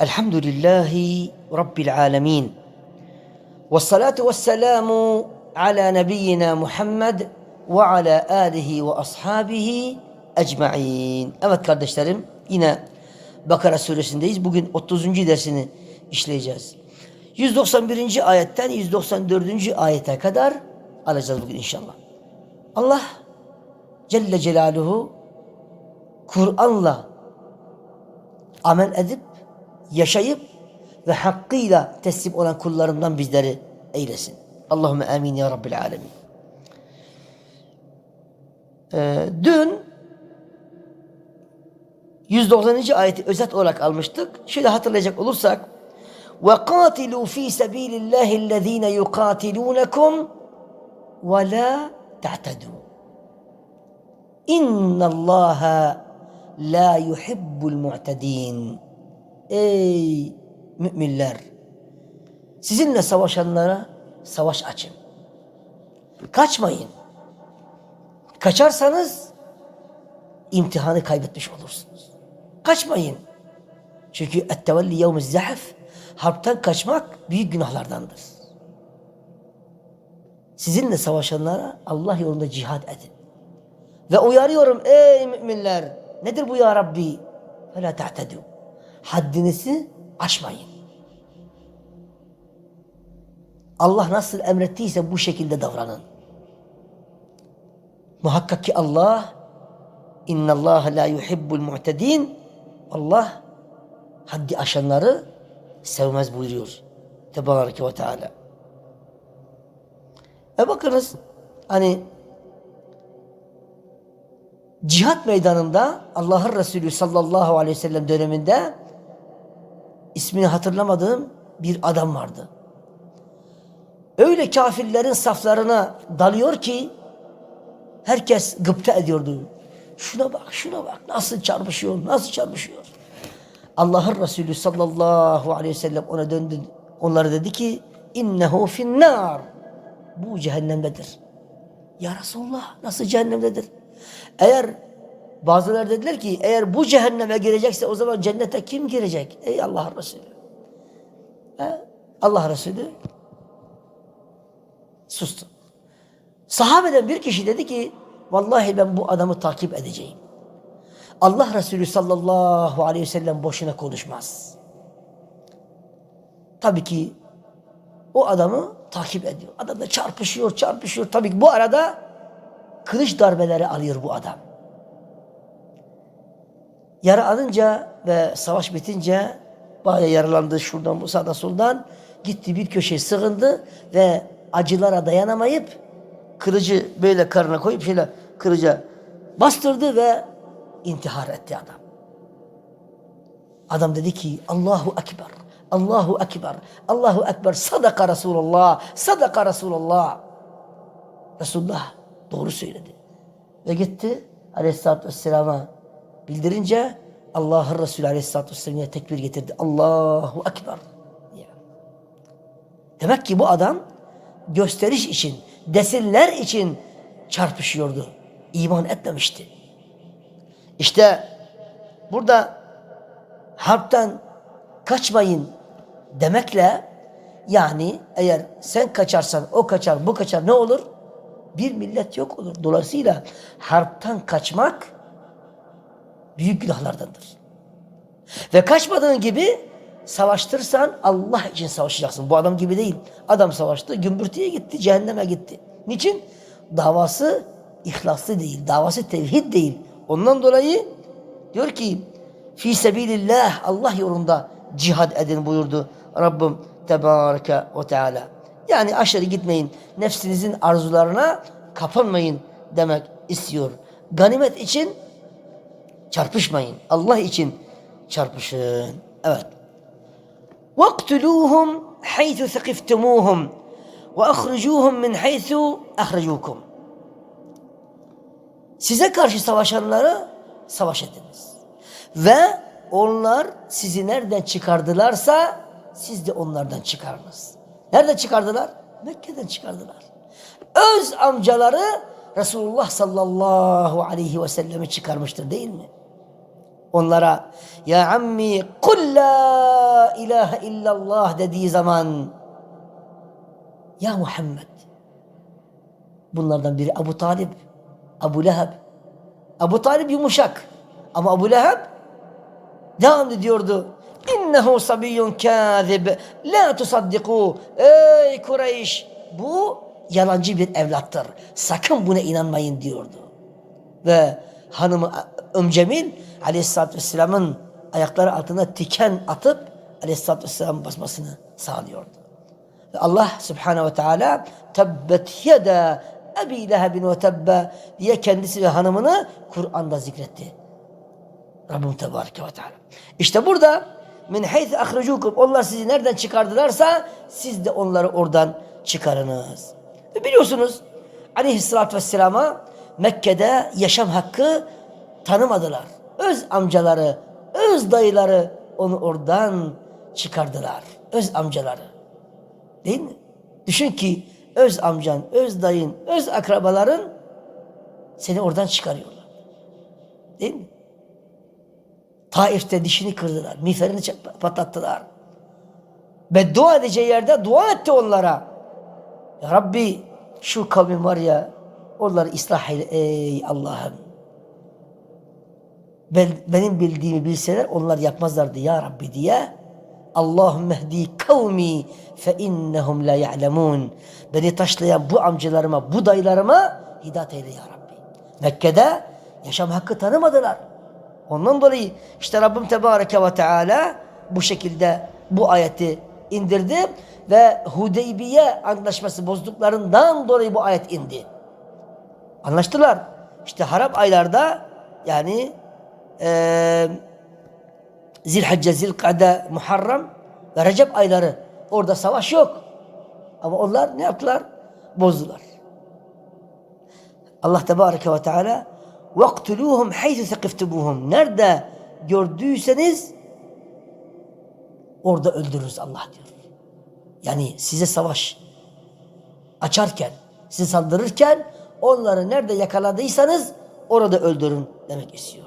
Elhamdülillahi Rabbil alemin. Ve salatu ve selamu ala nebiyyina Muhammed ve ala alihi ve ashabihi ecma'in. Evet kardeşlerim yine Bakara suresindeyiz. Bugün 30. dersini işleyeceğiz. 191. ayetten 194. ayete kadar alacağız bugün inşallah. Allah Celle Celaluhu Kur'an'la amel edip, yaşayıp ve hakkıyla teslim olan kullarından bizleri eylesin. Allahümme amin ya Rabbil alemin. Ee, dün 190. ayeti özet olarak almıştık. Şöyle hatırlayacak olursak وَقَاتِلُوا ف۪ي سَب۪يلِ اللّٰهِ الَّذ۪ينَ يُقَاتِلُونَكُمْ وَلَا تَعْتَدُوا اِنَّ اللّٰهَ لَا يُحِبُّ الْمُعْتَد۪ينَ Ey müminler! Sizinle savaşanlara savaş açın. Kaçmayın. Kaçarsanız imtihanı kaybetmiş olursunuz. Kaçmayın. Çünkü ettevelli yevmi zahf harpten kaçmak büyük günahlardandır. Sizinle savaşanlara Allah yolunda cihad edin. Ve uyarıyorum ey müminler. Nedir bu ya Rabbi? Fela te'tedû. Haddinizi aşmayın. Allah nasıl emrettiyse bu şekilde davranın. Muhakkak ki Allah İnna Allah la yuhibbul mu'tedin. Allah haddi aşanları sevmez buyuruyor. Tebareke ve Teala. E bakınız hani cihat meydanında Allah'ın Resulü sallallahu aleyhi ve sellem döneminde ismini hatırlamadığım bir adam vardı. Öyle kafirlerin saflarına dalıyor ki herkes gıpta ediyordu. Şuna bak, şuna bak. Nasıl çarpışıyor, nasıl çarpışıyor. Allah'ın Resulü sallallahu aleyhi ve sellem ona döndü. Onlara dedi ki innehu finnar. Bu cehennemdedir. Ya Resulullah nasıl cehennemdedir? Eğer bazıları dediler ki eğer bu cehenneme girecekse o zaman cennete kim girecek? Ey Allah Resulü. He? Allah Resulü sustu. Sahabeden bir kişi dedi ki vallahi ben bu adamı takip edeceğim. Allah Resulü sallallahu aleyhi ve sellem boşuna konuşmaz. Tabii ki o adamı takip ediyor. Adam da çarpışıyor, çarpışıyor. Tabii ki bu arada kılıç darbeleri alıyor bu adam. Yara alınca ve savaş bitince bayağı yaralandı şuradan bu sağdan soldan gitti bir köşeye sığındı ve acılara dayanamayıp kılıcı böyle karına koyup şöyle kılıca bastırdı ve intihar etti adam. Adam dedi ki Allahu Ekber, Allahu Ekber, Allahu Ekber, sadaka Resulullah, sadaka Resulullah. Resulullah doğru söyledi. Ve gitti aleyhissalatü vesselama bildirince Allah'ın Resulü aleyhissalatü vesselam'a tekbir getirdi. Allahu Ekber. Demek ki bu adam gösteriş için, desinler için çarpışıyordu. İman etmemişti. İşte burada harpten kaçmayın demekle yani eğer sen kaçarsan o kaçar bu kaçar ne olur? Bir millet yok olur. Dolayısıyla harpten kaçmak büyük günahlardandır. Ve kaçmadığın gibi savaştırsan Allah için savaşacaksın. Bu adam gibi değil. Adam savaştı, gümbürtüye gitti, cehenneme gitti. Niçin? Davası ihlaslı değil, davası tevhid değil. Ondan dolayı diyor ki fi sebilillah Allah yolunda cihad edin buyurdu Rabbim Tebareke ve Teala. Yani aşırı gitmeyin. Nefsinizin arzularına kapılmayın demek istiyor. Ganimet için çarpışmayın. Allah için çarpışın. Evet. وَاقْتُلُوهُمْ حَيْثُ ثَقِفْتُمُوهُمْ وَاَخْرِجُوهُمْ مِنْ حَيْثُ اَخْرَجُوكُمْ Size karşı savaşanlara savaş ediniz. Ve onlar sizi nereden çıkardılarsa siz de onlardan çıkarınız. Nereden çıkardılar? Mekke'den çıkardılar. Öz amcaları Resulullah sallallahu aleyhi ve sellemi çıkarmıştır değil mi? Onlara ya ammi kul la ilahe illallah dediği zaman ya Muhammed bunlardan biri Abu Talib, Abu Leheb. Abu Talib yumuşak ama Abu Leheb devam ediyordu. İnnehu sabiyyun kâzib. La tusaddiku. Ey Kureyş. Bu yalancı bir evlattır. Sakın buna inanmayın diyordu. Ve hanımı Ömcemil aleyhissalatü vesselamın ayakları altına tiken atıp aleyhissalatü vesselam basmasını sağlıyordu. Ve Allah subhanehu ve teala tebbet yeda ebi lehebin ve tebbe diye kendisi ve hanımını Kur'an'da zikretti. Rabbim Tebareke ve Teala. İşte burada min hayth ahrecukum onlar sizi nereden çıkardılarsa siz de onları oradan çıkarınız. Ve biliyorsunuz Aleyhisselatü Vesselam'a Mekke'de yaşam hakkı tanımadılar. Öz amcaları, öz dayıları onu oradan çıkardılar. Öz amcaları. Değil mi? Düşün ki öz amcan, öz dayın, öz akrabaların seni oradan çıkarıyorlar. Değil mi? Taif'te dişini kırdılar. Miğferini patlattılar. Beddua edeceği yerde dua etti onlara. Ya Rabbi şu kavmin var ya onları ıslah eyle ey Allah'ım. Ben, benim bildiğimi bilseler onlar yapmazlardı ya Rabbi diye. Allahümme hdi kavmi fe innehum la ya'lemun. Beni taşlayan bu amcalarıma, bu dayılarıma hidayet eyle ya Rabbi. Mekke'de yaşam hakkı tanımadılar. Ondan dolayı işte Rabbim Tebareke ve Teala bu şekilde bu ayeti indirdi ve Hudeybiye antlaşması bozduklarından dolayı bu ayet indi. Anlaştılar. İşte haram aylarda yani eee Zilhicce, Zilkade, Muharrem ve Recep ayları orada savaş yok. Ama onlar ne yaptılar? Bozdular. Allah Tebareke ve Teala وَاقْتُلُوهُمْ حَيْثُ ثَقِفْتُمُوهُمْ Nerede gördüyseniz orada öldürürüz Allah diyor. Yani size savaş açarken, sizi saldırırken onları nerede yakaladıysanız orada öldürün demek istiyor.